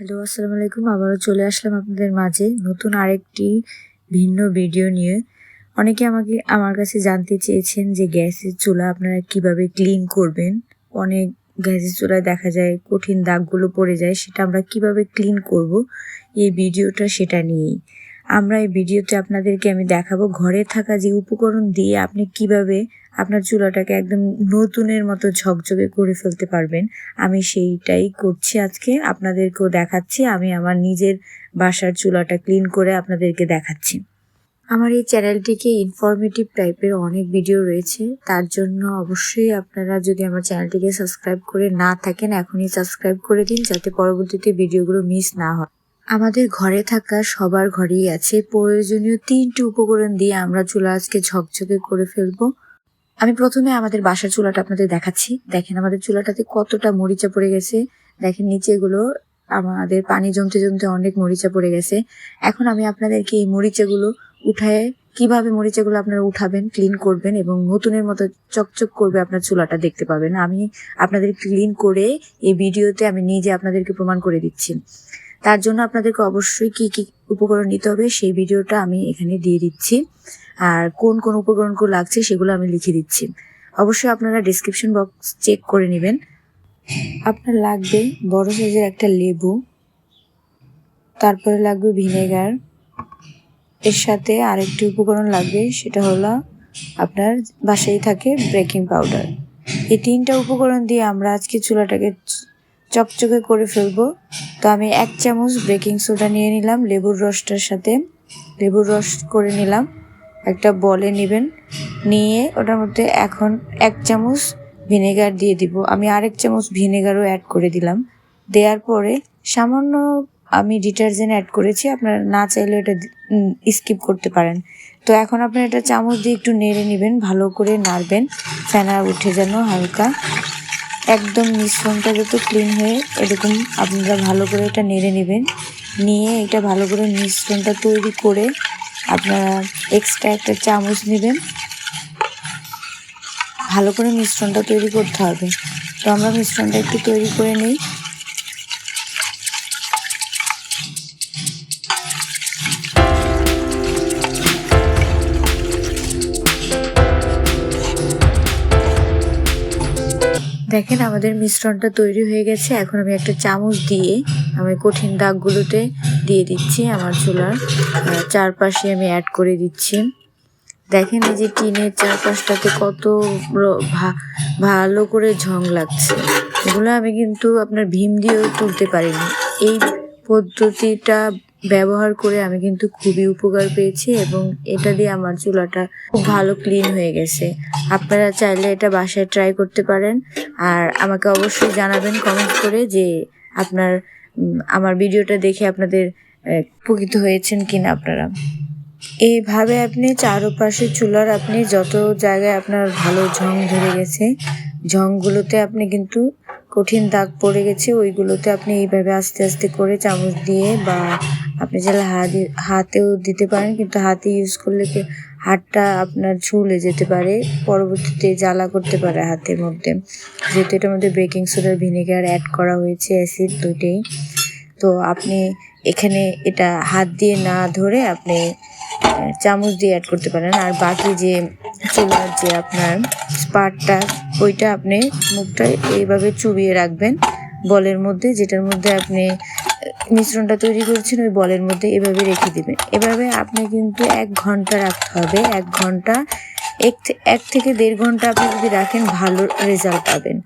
Hello, আসসালামু আলাইকুম। আবারও চলে আসলাম আপনাদের মাঝে নতুন আরেকটি ভিন্ন ভিডিও নিয়ে। অনেকে আমাকে, আমার কাছে জানতে চেয়েছেন যে গ্যাসের চুলা আপনারা কীভাবে ক্লিন করবেন। অনেক গ্যাসের চুলায় দেখা যায় কঠিন দাগগুলো পড়ে যায়, সেটা আমরা কীভাবে ক্লিন করব, এই ভিডিওটা সেটা নিয়েই। আমরা এই ভিডিওতে আপনাদেরকে আমি দেখাবো ঘরে থাকা যে উপকরণ দিয়ে আপনি কীভাবে আপনার চুলাটাকে একদম নতুনের মতো ঝকঝকে করে ফেলতে পারবেন। আমি সেইটাই করছি আজকে, আপনাদেরকেও দেখাচ্ছি। আমি আমার নিজের বাসার চুলাটা ক্লিন করে আপনাদেরকে দেখাচ্ছি। আমার এই চ্যানেলটিকে ইনফরমেটিভ টাইপের অনেক ভিডিও রয়েছে। তার জন্য অবশ্যই আপনারা যদি আমার চ্যানেলটিকে সাবস্ক্রাইব করে না থাকেন, এখনই সাবস্ক্রাইব করে দিন যাতে পরবর্তীতে ভিডিওগুলো মিস না হয়। আমাদের ঘরে থাকা সবার ঘরেই আছে। প্রয়োজনীয় তিনটি উপকরণ দিয়ে আমরা চুলা আজকে ঝকঝকে করে ফেলব। আমি প্রথমে আমাদের বাসার চুলাটা আপনাদের দেখাচ্ছি। দেখেন আমাদের চুলাটাতে কতটা মরিচা পড়ে গেছে। দেখেন নিচে এগুলো আমাদের পানি জমতে জমতে অনেক মরিচা পড়ে গেছে। এখন আমি আপনাদেরকে এই মরিচাগুলো উঠায় কীভাবে মরিচাগুলো আপনারা উঠাবেন, ক্লিন করবেন এবং নতুনের মতো চকচক করবে আপনার চুলাটা দেখতে পাবেন। আমি আপনাদের ক্লিন করে এই ভিডিওতে আমি নিজে আপনাদেরকে প্রমাণ করে দিচ্ছি। তার জন্য আপনাদেরকে অবশ্যই কি কি উপকরণ নিতে হবে সেই ভিডিওটা আমি এখানে দিয়ে দিচ্ছি। আর কোন কোন উপকরণগুলো লাগছে সেগুলো আমি লিখে দিচ্ছি। অবশ্যই আপনারা ডিসক্রিপশন বক্স চেক করে নেবেন। আপনার লাগবে বড় সাইজের একটা লেবু, তারপরে লাগবে ভিনেগার, এর সাথে আরেকটি উপকরণ লাগবে সেটা হলো আপনার বাসায় থাকে বেকিং পাউডার এই তিনটা উপকরণ দিয়ে আমরা আজকে চুলাটাকে চকচকে করে ফেলব। তো আমি এক চামচ বেকিং সোডা নিয়ে নিলাম, লেবুর রসটার সাথে। লেবুর রস করে নিলাম, একটা বলে নেবেন। নিয়ে ওটার মধ্যে এখন এক চামচ ভিনেগার দিয়ে দিব। আমি আরেক চামচ ভিনেগারও অ্যাড করে দিলাম। দেওয়ার পরে সামান্য আমি ডিটারজেন্ট অ্যাড করেছি, আপনারা না চাইলে এটা স্কিপ করতে পারেন। তো এখন আপনি এটা চামচ দিয়ে একটু নেড়ে নেবেন, ভালো করে নাড়বেন। ফেনা উঠে যেন হালকা। একদম মিশ্রণটা যত ক্লিন হয়ে এরকম আপনারা ভালো করে এটা নেড়ে নেবেন। নিয়ে এটা ভালো করে মিশ্রণটা তৈরি করে আপনারা এক্সট্রা একটা চামচ নেবেন। ভালো করে মিশ্রণটা তৈরি করতে হবে। তো আমরা মিশ্রণটা একটু তৈরি করে নিই। দেখেন আমাদের মিশ্রণটা তৈরি হয়ে গেছে। এখন আমি একটা চামচ দিয়ে আমি কঠিন দাগগুলোতে দিয়ে দিচ্ছি আমার চুলার। চারপাশে আমি অ্যাড করে দিচ্ছি। দেখেন এই যে টিনের চারপাশটাতে কত ভালো করে ঝং লাগছে। এগুলো আমি কিন্তু আপনার ভীম দিয়েও তুলতে পারিনি। এই পদ্ধতিটা ব্যবহার করে আমি কিন্তু খুবই উপকার পেয়েছি এবং এটা দিয়ে আমার চুলাটা খুব ভালো ক্লিন হয়ে গেছে। আপনারা চাইলে এটা বাসায় ট্রাই করতে পারেন। আর আমাকে অবশ্যই জানাবেন কমেন্ট করে যে আপনার আমার ভিডিওটা দেখে আপনাদের উপকৃত হয়েছেন কিনা আপনারা। এইভাবে আপনি চারপাশে চুলার আপনি যত জায়গায় আপনার ভালো ঝং ধরে গেছে, ঝংগুলোতে আপনি কিন্তু কঠিন দাগ পড়ে গেছে, ওইগুলোতে আপনি এইভাবে আস্তে আস্তে করে চামচ দিয়ে বা আপনি চাইলে হাত, হাতেও দিতে পারেন, কিন্তু হাতে ইউজ করলে কি হাতটা আপনার ঝুলে যেতে পারে, পরবর্তীতে জ্বালা করতে পারে হাতের মধ্যে। যেহেতু এটার মধ্যে বেকিং সোডার ভিনেগার অ্যাড করা হয়েছে অ্যাসিড দুইটাই। তো আপনি এখানে এটা হাত দিয়ে না ধরে আপনি চামচ দিয়ে অ্যাড করতে পারেন। আর বাকি যে চুলার যে আপনার স্পারটা ওইটা আপনি মুখটা এইভাবে চুবিয়ে রাখবেন, বলের মধ্যে, যেটার মধ্যে আপনি মিশ্রণটা তৈরি করছেন, ওই বলের মধ্যে এভাবে রেখে দেবেন। এভাবে আপনি কিন্তু এক ঘণ্টা রাখতে হবে, এক ঘণ্টা, এক এক থেকে দেড় ঘণ্টা আপনি যদি রাখেন, ভালো রেজাল্ট পাবেন।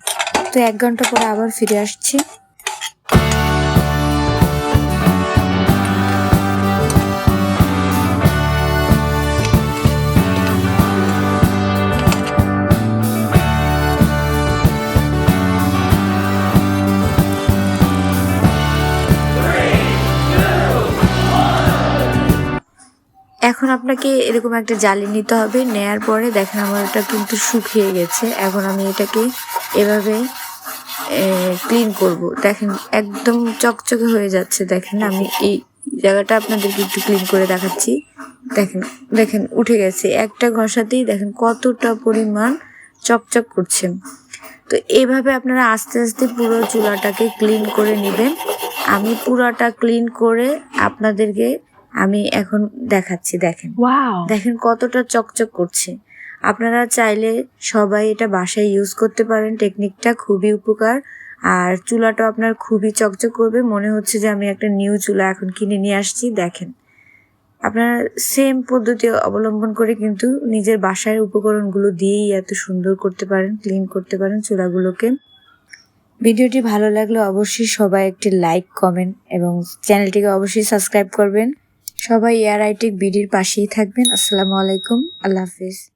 তো এক ঘণ্টা পরে আবার ফিরে আসছি। এখন আপনাকে এরকম একটা জালি নিতে হবে, নেয়ার পরে দেখেন আমার এটা কিন্তু শুকিয়ে গেছে। এখন আমি এটাকে এভাবে ক্লিন করব। দেখেন একদম চকচকে হয়ে যাচ্ছে, দেখেন আমি এই জায়গাটা আপনাদেরকে একটু ক্লিন করে দেখাচ্ছি। দেখেন দেখেন উঠে গেছে। একটা ঘষাতেই দেখেন কতটা পরিমাণ চকচক করছে। তো এইভাবে আপনারা আস্তে আস্তে পুরো চুলাটাকে ক্লিন করে নেবেন। আমি পুরাটা ক্লিন করে আপনাদেরকে আমি এখন দেখাচ্ছি দেখেন। দেখেন কতটা চকচক করছে। আপনারা চাইলে সবাই এটা বাসায় ইউজ করতে পারেন। টেকনিকটা খুবই উপকার। আর চুলাটা আপনার খুবই চকচক করবে। মনে হচ্ছে যে আমি একটা নিউ চুলা এখন কিনে নিয়ে আসছি দেখেন। আপনারা সেম পদ্ধতি অবলম্বন করে কিন্তু নিজের বাসায় উপকরণগুলো দিয়েই এত সুন্দর করতে পারেন ক্লিন করতে পারেন চুলাগুলোকে। ভিডিওটি ভালো লাগলে অবশ্যই সবাই একটি লাইক কমেন্ট এবং চ্যানেলটিকে অবশ্যই সাবস্ক্রাইব করবেন। সবাই এয়ার আইটেক বিডির পাশেই থাকবেন। আসসালামু আলাইকুম। আল্লাহ হাফিজ।